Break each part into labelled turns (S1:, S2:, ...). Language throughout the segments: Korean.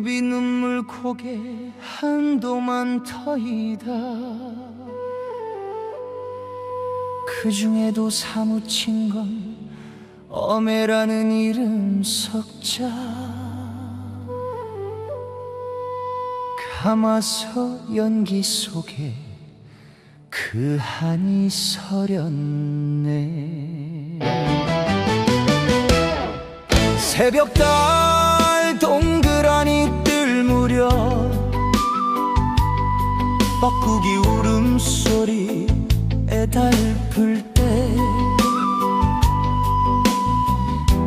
S1: 굽이굽이 눈물 고개 한도만 터이다. 그 중에도 사무친 건 어메라는 이름 석자. 감아서 연기 속에 그 한이 서렸네. 새벽달 동그라니 뜰 무렵 뻐꾸기 울음소리에 달플 때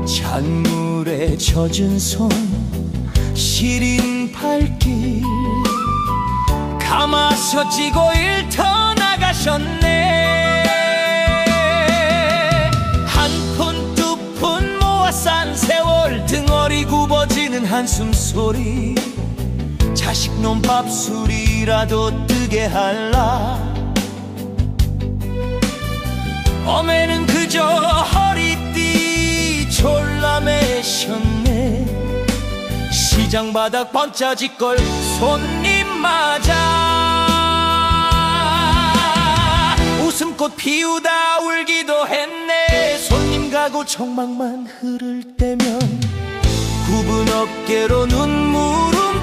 S1: 잔물에 젖은 손 시린 발길 감아서 찌고 일터 나가셨네. 한 푼 두 푼 모아 싼 세월 등어리 굽어지는 한숨 소리 자식 놈 밥술이라도 뜨게 할라. 어매는 그저 허리띠 졸라매셨네. 시장 바닥 번짜짓걸 손님 맞아. 웃음꽃 피우다 울기도 했네. 손님 가고 청망만 흐를 때면 굽은 어깨로 눈물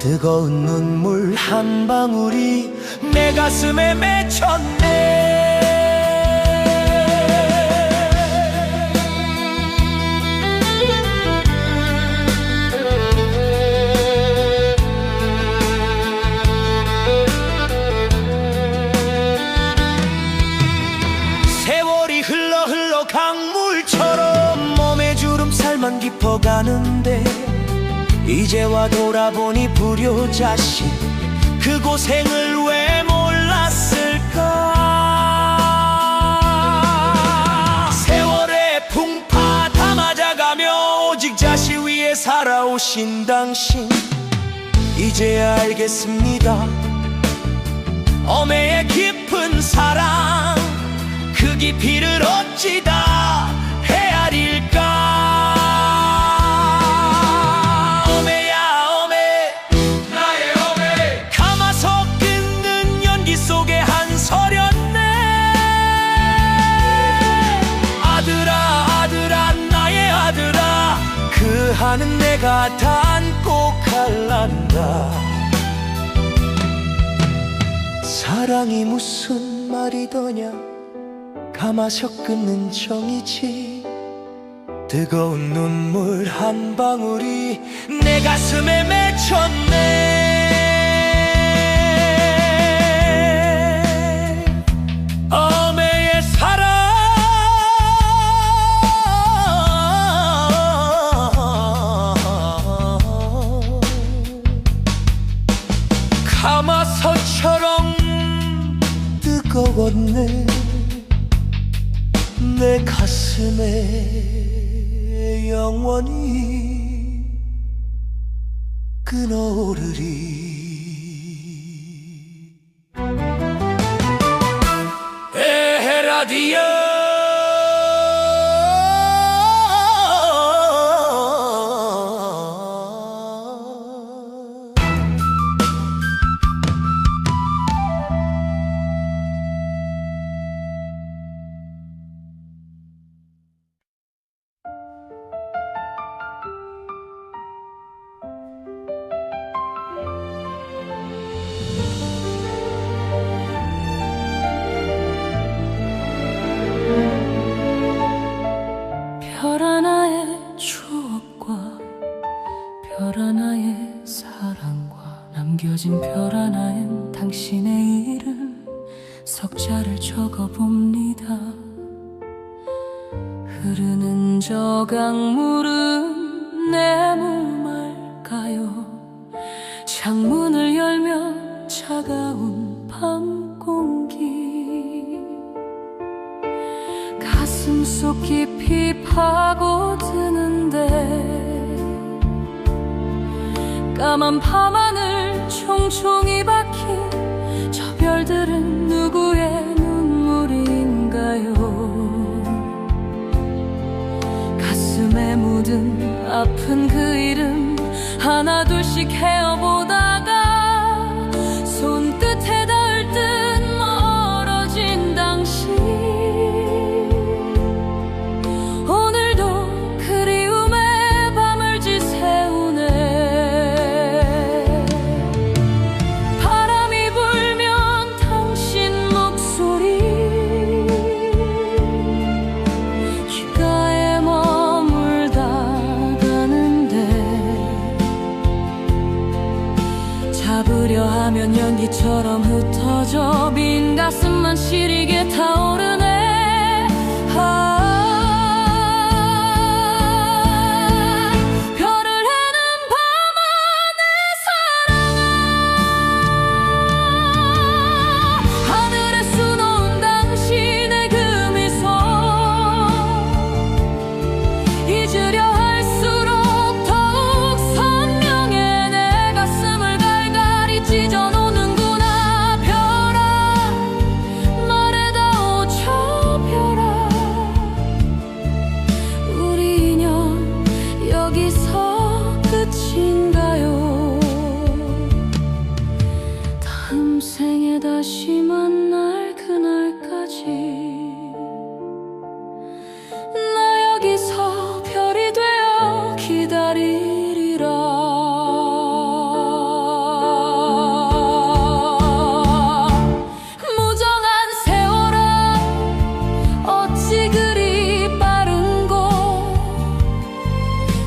S1: 뜨거운 눈물 한 방울이 내 가슴에 맺혔네. 세월이 흘러 흘러 강물처럼 몸에 주름살만 깊어가는데 이제와 돌아보니 불효자식 그 고생을 왜 몰랐을까? 세월의 풍파 다 맞아가며 오직 자식 위에 살아오신 당신 이제야 알겠습니다. 어매의 깊은 사랑 그 깊이를 어찌 다 안고 갈란다. 사랑이 무슨 말이더냐? 감아서 끊는 정이지. 뜨거운 눈물 한 방울이 내 가슴에 맺혔네 뜨거웠네 내 가슴에 영원히 끊어오르리. 에헤라디오
S2: 강물은 내 몸알까요? 창문을 열면 차가운 밤 공기. 가슴 속 깊이 파고드는데 까만 밤하늘 총총히 밖 모든 아픈 그 이름 하나 둘씩 헤어보 다시 만날 그날까지 나 여기서 별이 되어 기다리리라. 무정한 세월아 어찌 그리 빠른고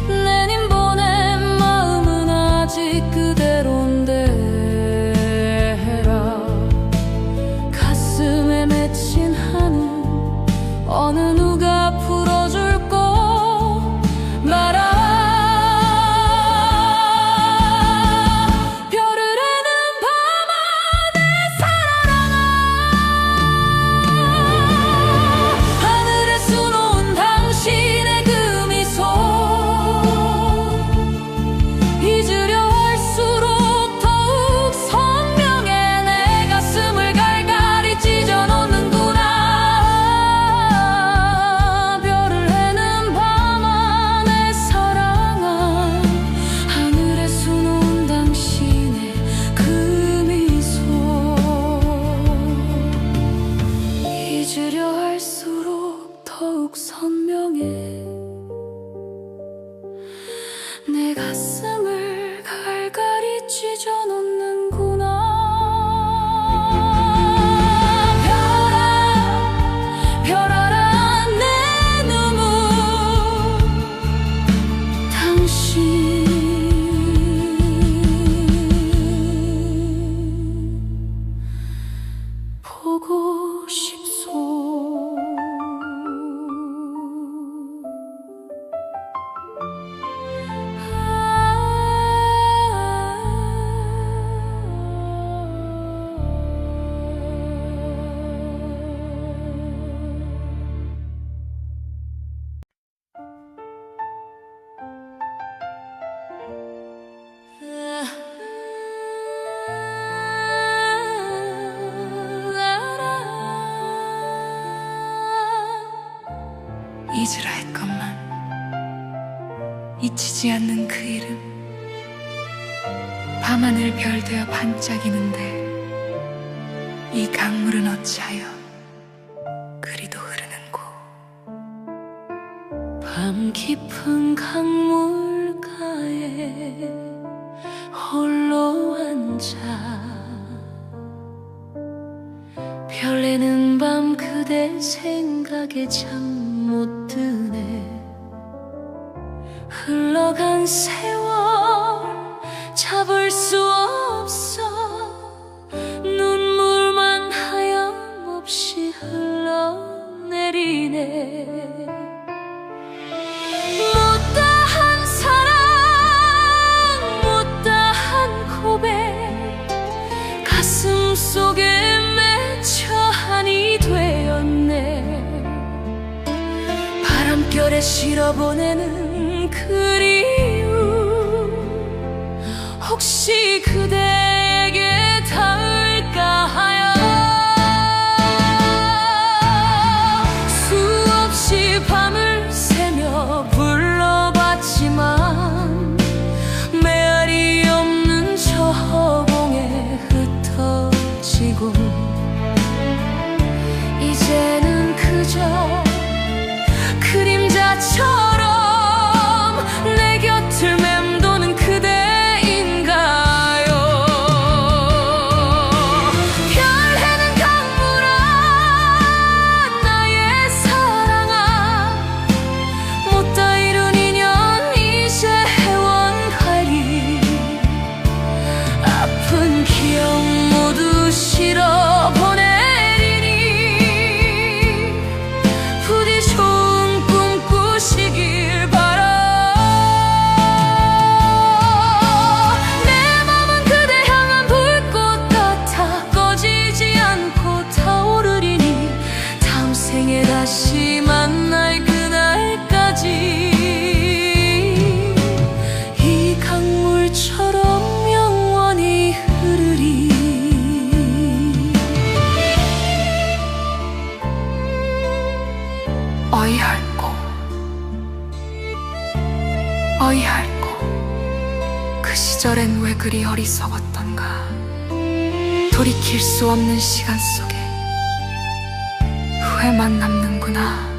S2: 내님 보낸 마음은 아직 그대로 보이지 않는 그 이름. 밤하늘 별되어 반짝이는데 이 강물은 어찌하여 그리도 흐르는고? 밤 깊은 강물가에 홀로 앉아 별내는 밤 그대 생각에 잠 못 드네. 흘러간 세월 잡을 수 없어. 눈물만 하염없이 흘러내리네. 못다한 사랑 못다한 고백 가슴 속에 맺혀 한이 되었네. 바람결에 실어보내는 그리움 혹시 그대 어이할고 어이할고 그 시절엔 왜 그리 어리석었던가. 돌이킬 수 없는 시간 속에 후회만 남는구나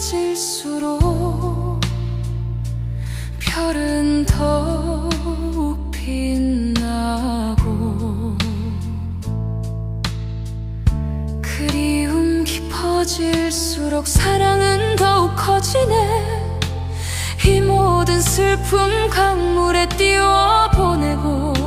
S2: 짙어질수록 별은 더욱 빛나고 그리움 깊어질수록 사랑은 더욱 커지네. 이 모든 슬픔 강물에 띄워보내고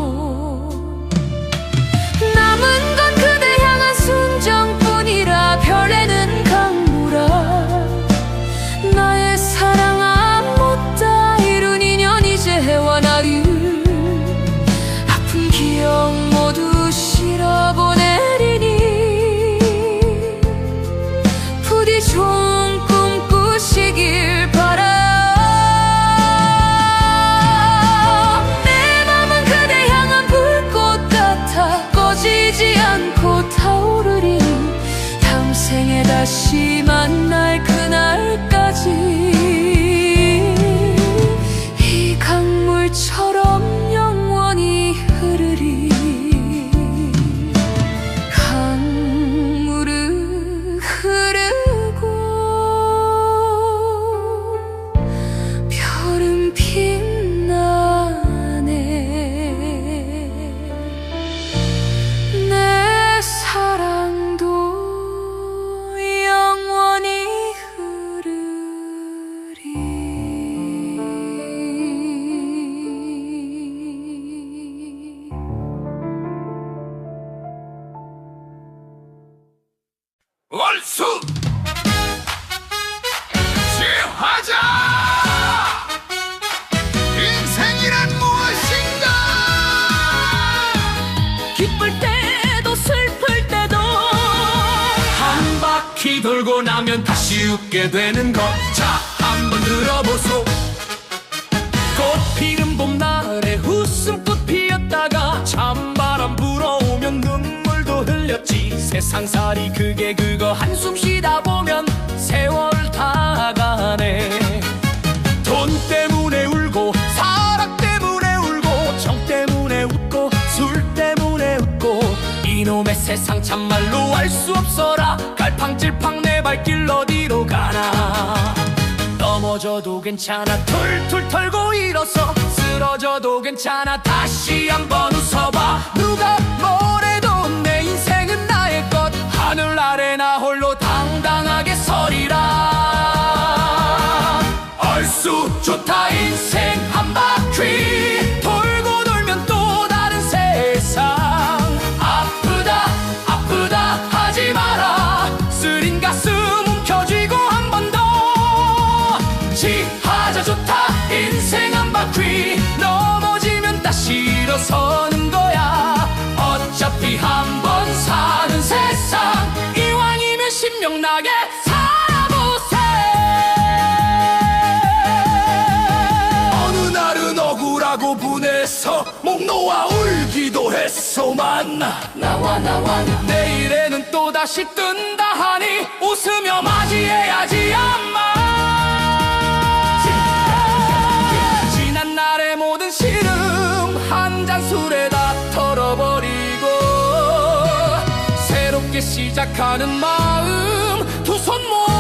S3: 나면 다시 웃게 되는 것 자 한번 들어보소. 꽃 피는 봄날에 웃음꽃 피었다가 찬바람 불어오면 눈물도 흘렸지. 세상살이 그게 그거 한숨 쉬다 보면 세월 다 가네. 돈 때문에 울고 사랑 때문에 울고 정 때문에 웃고 술 때문에 웃고. 이놈의 세상 참말로 알 수 없어라. 갈팡질팡 내 발길 어디로 가나. 넘어져도 괜찮아. 툴툴 털고 일어서 쓰러져도 괜찮아. 다시 한번 웃어봐. 누가 뭐래도 내 인생은 나의 것. 하늘 아래 나 홀로 당당하게 서 서는 거야. 어차피 한 번 사는 세상. 이왕이면 신명나게 살아보세. 어느 날은 억울하고 분해서 목 놓아 울기도 했소만. 나와 나와. 내일에는 또다시 뜬다 하니 웃으며 맞이해야지 엄마. 지난 날의 모든 시름 한 잔 술에 다 털어버리고 새롭게 시작하는 마음 두 손 모아